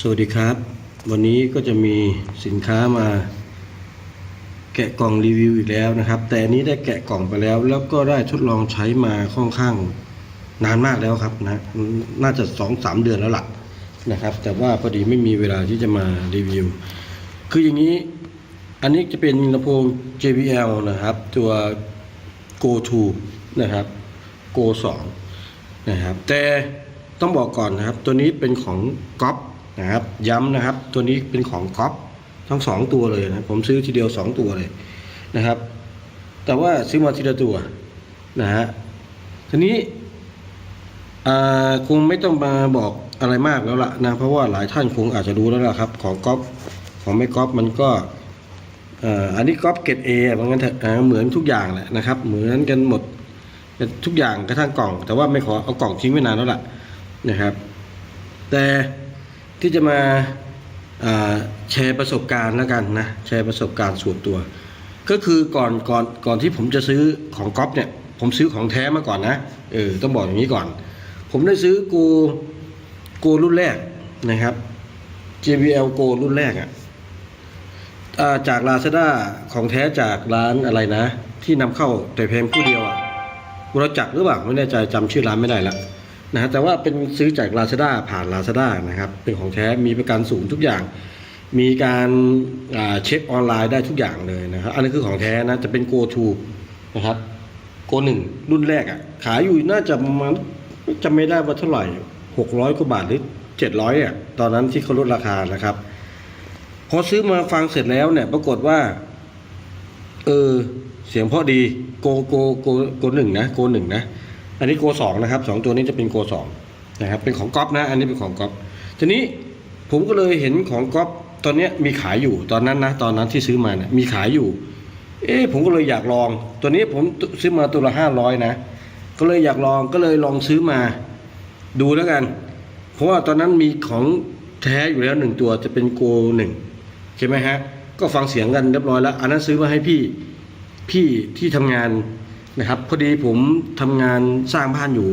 สวัสดีครับ วันนี้ก็จะมีสินค้ามา แกะกล่องรีวิวอีกแล้วนะครับ แต่อันนี้ได้แกะกล่องไปแล้ว แล้วก็ได้ทดลองใช้มาค่อนข้างนานมากแล้วครับนะน่าจะสองสามเดือนแล้วล่ะนะครับ แต่ว่าพอดีไม่มีเวลาที่จะมารีวิว คืออย่างนี้อันนี้จะเป็นลำโพง JBL นะครับ ตัว Go to นะครับ Go 2นะครับแต่ต้องบอกก่อนนะครับ ตัวนี้เป็นของก๊อป นะครับ ย้ำนะครับ ตัวนี้เป็นของก๊อปทั้งสองตัวเลยนะผมซื้อทีเดียวสองตัวเลยนะครับ แต่ว่าซื้อมาทีละตัวนะฮะทีนี้คงไม่ต้องมาบอกอะไรมากแล้วล่ะนะเพราะว่าหลายท่านคงอาจจะรู้แล้วล่ะครับ ของก๊อปของไม่ก๊อปมันก็อ,อันนี้ก๊อปเกรดเอเหมือนกันเถอะเหมือนทุกอย่างแหละนะครับ เหมือนกันหมดทุกอย่างกระทั่งกล่อง แต่ว่าไม่ขอเอากล่องทิ้งไว้นานแล้วล่ะนะครับ แต่ ที่จะมาแชร์ประสบการณ์แล้วกันนะแชร์ประสบการณ์ส่วนตัว ก็คือก่อนก่อนก่อนที่ผมจะซื้อของก๊อฟเนี่ย ผมซื้อของแท้มาก่อนนะเออต้องบอกอย่างนี้ก่อน ผมได้ซื้อกูกูรุ่นแรกนะครับ JBL Go รุ่นแรกอะ่ะจาก Lazada ของแท้จากร้านอะไรนะ ที่นำเข้าแต่เพียงผู้เดียวอะ่ะกุรจักหรือเปล่าไม่แน่ใจจำชื่อร้านไม่ได้ละ นะฮะแต่ว่าเป็นซื้อจาก Lazada ผ่าน Lazada นะครับ เป็นของแท้มีประกันสูงทุกอย่าง มีการาเช็คออนไลน์ได้ทุกอย่างเลยนะครับ อันนี้คือของแท้นะจะเป็น Go to นะครับ Go 1รุ่นแรกอะ่ะขายอยู่น่าจะมาณจำไม่ได้ว่าเท่าไหร่600กว่าบาทหรือ700อะตอนนั้นที่เขาลดราคานะครับพอซื้อมาฟังเสร็จแล้วเนี่ย ปรากฏว่า เออ เสียงเพราะดี โกโกโกโกหนึ่งนะ โกหนึ่งนะ อันนี้โกสองนะครับสองตัวนี้จะเป็นโกสองนะครับเป็นของก๊อฟนะ อันนี้เป็นของก๊อฟทีนี้ผมก็เลยเห็นของก๊อฟตอนนี้มีขายอยู่ตอนนั้นนะตอนนั้นที่ซื้อมาเนี่ยมีขายอยู่ เอ๊ะผมก็เลยอยากลอง ตัวนี้ผมซื้อมาตัวละห้าร้อยนะ ก็เลยอยากลองก็เลยลองซื้อมาดูแล้วกัน เพราะว่าตอนนั้นมีของแท้อยู่แล้วหนึ่งตัวจะเป็นโกหนึ่งใช่ไหมฮะก็ฟังเสียงกันเรียบร้อยแล้ว อันนั้นซื้อมาให้พี่พี่ที่ทำงาน นะครับพอดีผมทำงานสร้างบ้านอยู่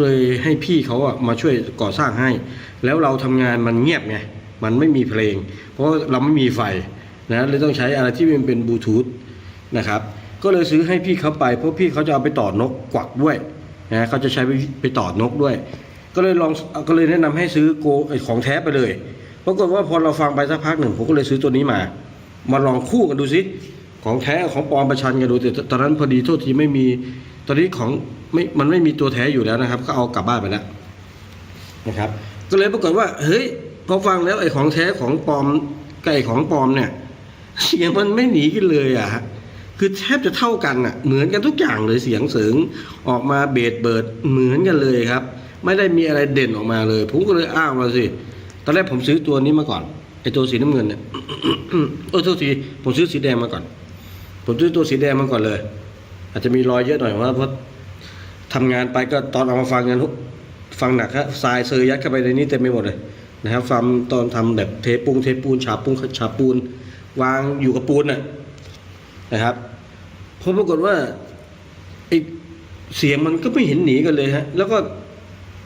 เลยให้พี่เขาอะมาช่วยก่อสร้างให้ แล้วเราทำงานมันเงียบไงมันไม่มีเพลง เพราะเราไม่มีไฟนะเลยต้องใช้อะไรที่มันเป็นบลูทูธนะครับก็เลยซื้อให้พี่เขาไปเพราะพี่เขาจะเอาไปต่อนกกวักด้วยนะเขาจะใช้ไปไปต่อนกด้วย ก็เลยลองก็เลยแนะนำให้ซื้อโกของแท้ไปเลยปรากฏว่าพอเราฟังไปสักพักหนึ่งผมก็เลยซื้อตัวนี้มา มาลองคู่กันดูสิ ของแท้ของปลอมประชันกันดูแต่ตอนนั้นพอดีโทษทีไม่มี ตอนนี้ของไม่มันไม่มีตัวแท้อยู่แล้วนะครับ ก็เอากลับบ้านไปแล้วนะครับ ก็เลยปรากฏว่า เฮ้ยพอฟังแล้วไอ้ของแท้ของปลอมไอ้ของปลอมเนี่ยเสียงมันไม่หนีกันเลยอะฮะคือแทบจะเท่ากันอะเหมือนกันทุกอย่างเลยเสียงเสริงออกมาเบสเบิดเหมือนกันเลยครับ ไม่ได้มีอะไรเด่นออกมาเลย ผมก็เลยอ้าวมาสิตอนแรกผมซื้อตัวนี้มาก่อนไอ้ตัวสีน้ำเงินเนี่ยเออโทษทีผมซื้อสีแดงมาก่อน ผมซื้อตัวสีแดงมาก่อนเลย อาจจะมีรอยเยอะหน่อยว่าเพราะทำงานไปก็ตอนเอามาฟังกันฟังหนักครับทรายเซยยัดเข้าไปในนี้เต็มไปหมดเลยนะครับฟังตอนทำแบบเทปูนเทปูนฉาปูนฉาปูน วางอยู่กับปูนน่ะนะครับพอปรากฏว่าไอเสียงมันก็ไม่เห็นหนีกันเลยฮะ แล้วก็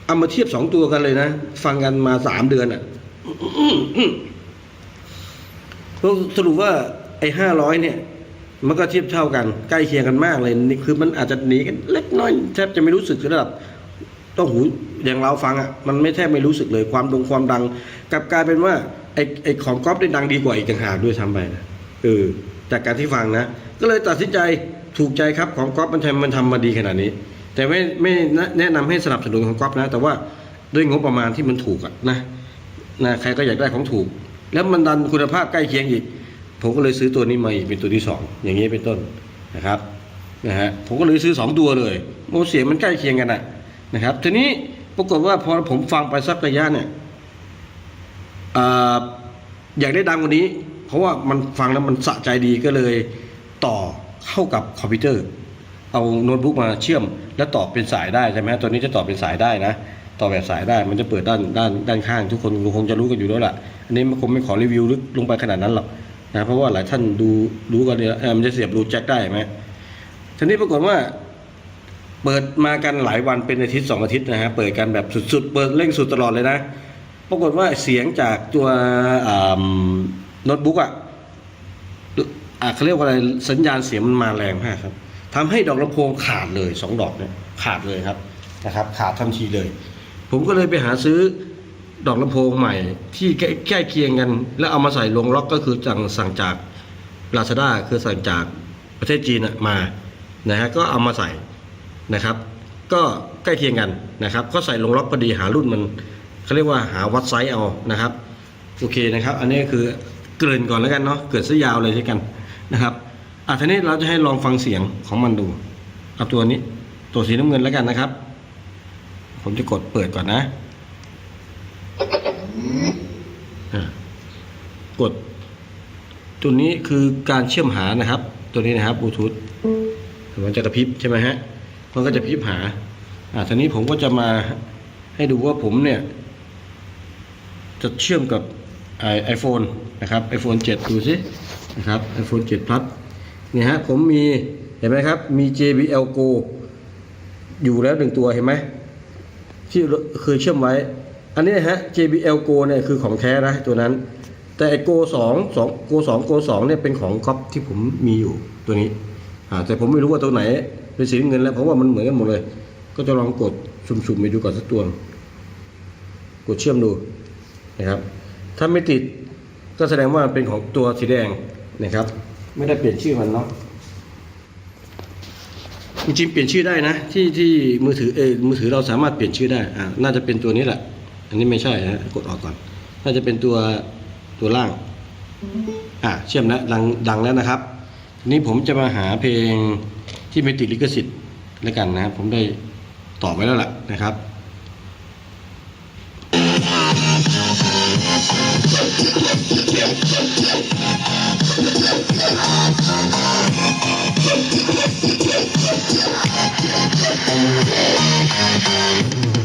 เอามาเทียบสองตัวกันเลยนะ ฟังกันมาสามเดือนอะสรุปว่าไอ้ห้าร้อยเนี่ย มันก็เทียบเท่ากันใกล้เคียงกันมากเลยนี่คือมันอาจจะหนีกันเล็กน้อยแทบจะไม่รู้สึกระดับต้องหูอย่างเราฟังอะมันไม่แทบไม่รู้สึกเลยความดงความดังกลับกลายเป็นว่าไอไอของก๊อฟได้ดังดีกว่าอีกต่างหากด้วยทำไปนะเออจากการที่ฟังนะ ก็เลยตัดสินใจถูกใจครับของก๊อฟมันทำมันทำมาดีขนาดนี้ แต่ไม่ไม่แนะนำให้สนับสนุนของก๊อฟนะ แต่ว่าด้วยงบประมาณที่มันถูกอะนะนะใครก็อยากได้ของถูก แล้วมันดันคุณภาพใกล้เคียงอีก ผมก็เลยซื้อตัวนี้มาอีกเป็นตัวที่สองอย่างนี้เป็นต้นนะครับนะฮะผมก็เลยซื้อสองตัวเลยโมเสียงมันใกล้เคียงกันอะนะครับทีนี้ปรากฏว่าพอผมฟังไปสักระยะเนี่ยอยากได้ดังกว่านี้ เพราะว่ามันฟังแล้วมันสะใจดีก็เลยต่อเข้ากับคอมพิวเตอร์ เอาโน้ตบุ๊กมาเชื่อม แล้วต่อเป็นสายได้ใช่ไหมตัวนี้จะต่อเป็นสายได้นะต่อแบบสายได้มันจะเปิดด้านด้านด้านข้าง ทุกคนคงจะรู้กันอยู่แล้วล่ะอันนี้คงไม่ขอรีวิวลึกลงไปขนาดนั้นหรอก นะเพราะว่าหลายท่านดูรู้กันเนี่ยมันจะเสียบรูแจ็คได้ไหมทีนี้ปรากฏว่า เปิดมากันหลายวันเป็นอาทิตย์สองอาทิตย์นะฮะเปิดกันแบบสุดๆ เปิดเร่งสุดตลอดเลยนะ ปรากฏว่าเสียงจากตัวโน้ตบุ๊กอะอะเขาเรียกว่าอะไรสัญญาณเสียงมันมาแรงมากครับทำให้ดอกลำโพงขาดเลยสองดอกเนี่ยขาดเลยครับนะครับ ขาดทันทีเลย ผมก็เลยไปหาซื้อ ดอกลำโพงใหม่ ที่ใกล้เคียงกัน แล้วเอามาใส่ลงล็อกก็คือสั่งสั่งจากลาซาด้าคือสั่งจากประเทศจีนมานะฮะก็เอามาใส่นะครับ ก็ใกล้เคียงกันนะครับ ก็ใส่ลงล็อกพอดีหารุ่นมันเขาเรียกว่าหาวัดไซส์เอานะครับโอเคนะครับ อันนี้คือเกริ่นก่อนแล้วกันเนาะเกิดซะยาวเลยใช่กันนะครับอะทีนี้เราจะให้ลองฟังเสียงของมันดูเอาตัวนี้ตัวสีน้ำเงินแล้วกันนะครับ ผมจะกดเปิดก่อนนะ กด ตัวนี้คือการเชื่อมหานะครับ ตัวนี้นะครับบลูทูธมันจะกระพริบใช่ไหมฮะมันก็จะพริบหา อ่าทีนี้ผมก็จะมาให้ดูว่าผมเนี่ย จะเชื่อมกับไอโฟนนะครับ iPhone 7ดูสินะครับ iPhone 7 Plus เนี่ยฮะผมมีเห็นไหมครับ มี JBL Go อยู่แล้วหนึ่งตัวเห็นไหมที่เคยเชื่อมไว้ อันนี้ฮะ JBL Go เนี่ยคือของแท้นะตัวนั้น แต่ไอ Go 2 2 Go 2 Go 2เนี่ยเป็นของก๊อปที่ผมมีอยู่ตัวนี้อ่าแต่ผมไม่รู้ว่าตัวไหนเป็นสีเงินแล้วเพราะว่ามันเหมือนกันหมดเลย ก็จะลองกดสุ่มๆไปดูก่อนสักตัวกดเชื่อมดูนะครับ ถ้าไม่ติดก็แสดงว่าเป็นของตัวสีแดงนะครับ ไม่ได้เปลี่ยนชื่อมันเนาะจริงๆเปลี่ยนชื่อได้นะ ที่ที่มือถือเออมือถือเราสามารถเปลี่ยนชื่อได้อ่าน่าจะเป็นตัวนี้แหละ อันนี้ไม่ใช่นะกดออกก่อน น่าจะเป็นตัวตัวล่าง อ่าเชื่อมแล้วดังดังแล้วนะครับทีนี้ผมจะมาหาเพลงที่ไม่ติดลิขสิทธิ์แล้วกันนะครับ ผมได้ตอบไว้แล้วล่ะนะครับ like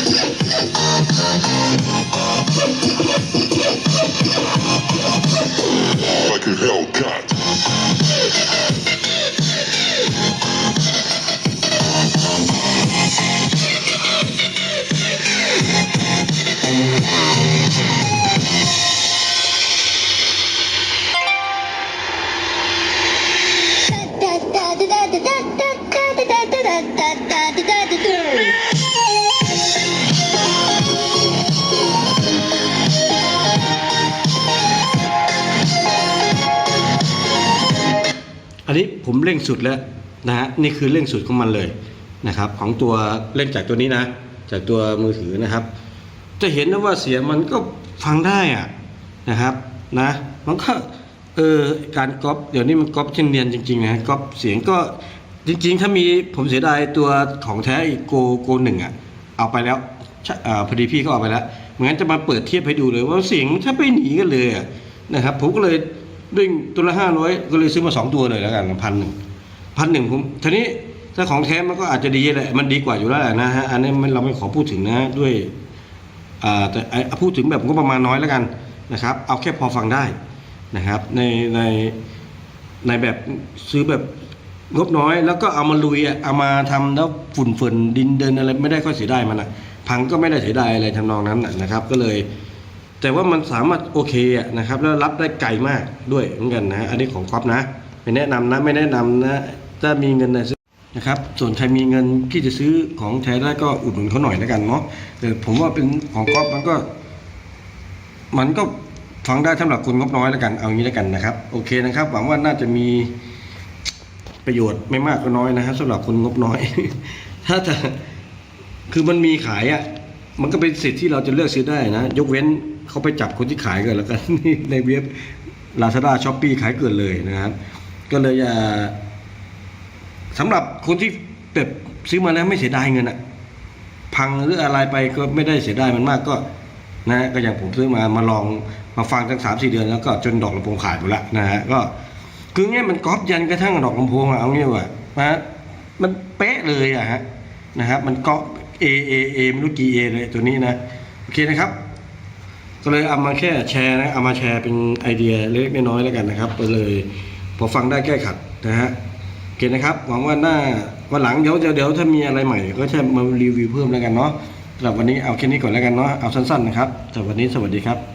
อันนี้ผมเร่งสุดแล้วนะฮะนี่คือเร่งสุดของมันเลยนะครับ ของตัวเร่งจากตัวนี้นะ จากตัวมือถือนะครับ จะเห็นนะว่าเสียงมันก็ฟังได้อะนะครับนะมันก็เออการก๊อปเดี๋ยวนี้มันก๊อปเช่นเนียนจริงๆนะก๊อปเสียงก็จริง ๆ ถ้ามีผมเสียดายตัวของแท้อีกโกโกหนึ่งอะเอาไปแล้วอพอดีพี่เขาเอาไปแล้วเหมือนจะมาเปิดเทียบให้ดูเลยว่าเสียงถ้าไม่หนีกันเลยนะครับผมก็เลย ด้วยตัวละห้าร้อยก็เลยซื้อมาสองตัวเลยแล้วกันพันหนึ่งพันหนึ่งผมทีนี้ถ้าของแท้มันก็อาจจะดีแหละมันดีกว่าอยู่แล้วแหละนะฮะอันนี้มันเราไม่ขอพูดถึงนะด้วยอ่าแต่พูดถึงแบบงบประมาณน้อยแล้วกันนะครับ เอาแค่พอฟังได้นะครับ ในในในแบบซื้อแบบงบน้อย แล้วก็เอามาลุยอะเอามาทำแล้วฝุ่นฝุ่นดินเดินอะไรไม่ได้ค่อยเสียดายมันอะพังก็ไม่ได้เสียดายอะไรทำนองนั้นนะครับ ก็เลย แต่ว่ามันสามารถโอเคอะนะครับแล้วรับได้ไกลมากด้วยเหมือนกันนะ อันนี้ของก๊อฟนะไม่แนะนำนะไม่แนะนำนะถ้ามีเงินนะนะครับ ส่วนใครมีเงินที่จะซื้อของแท้ได้ก็อุดหนุนเขาหน่อยแล้วกันเนาะแต่ผมว่าเป็นของก๊อฟมันก็ มันก็ฟังได้สำหรับคนงบน้อยแล้วกันเอางี้แล้วกันนะครับ โอเคนะครับ หวังว่าน่าจะมีประโยชน์ไม่มากก็น้อยนะฮะสำหรับคนงบน้อย ถ้าจะคือมันมีขายอะมันก็เป็นสิทธิ์ที่เราจะเลือกซื้อได้นะ ยกเว้น เขาไปจับคนที่ขายเกินแล้วกันในเว็บลาซาด้าช้อปปี้ขายเกินเลยนะครับ ก็เลยอย่าสำหรับคนที่แบบซื้อมาแล้วไม่เสียดายเงินอะพังหรืออะไรไปก็ไม่ได้เสียดายมันมากก็นะก็อย่างผมซื้อมามาลองมาฟังตั้งสามสี่เดือนแล้วก็จนดอกลำโพงขาดหมดละนะฮะก็คือเงี้ยมันก๊อปยันกระทั่งดอกลำโพงเอางี้ว่านะมันเป๊ะเลยอะฮะนะครับ มันก๊อปเอเอเอไม่รู้กี่เอเลยตัวนี้นะ โอเคนะครับ ก็เลยเอามาแค่แชร์นะเอามาแชร์เป็นไอเดียเล็กน้อยแล้วกันนะครับก็เลยพอฟังได้แก้ขัดนะฮะโอเคนะครับหวังว่าหน้าวันหลังเดี๋ยวเดี๋ยวเดี๋ยวถ้ามีอะไรใหม่ ก็จะมารีวิวเพิ่มแล้วกันเนาะสำหรับวันนี้เอาแค่นี้ก่อนแล้วกันเนาะเอาสั้นๆนะครับสำหรับวันนี้สวัสดีครับ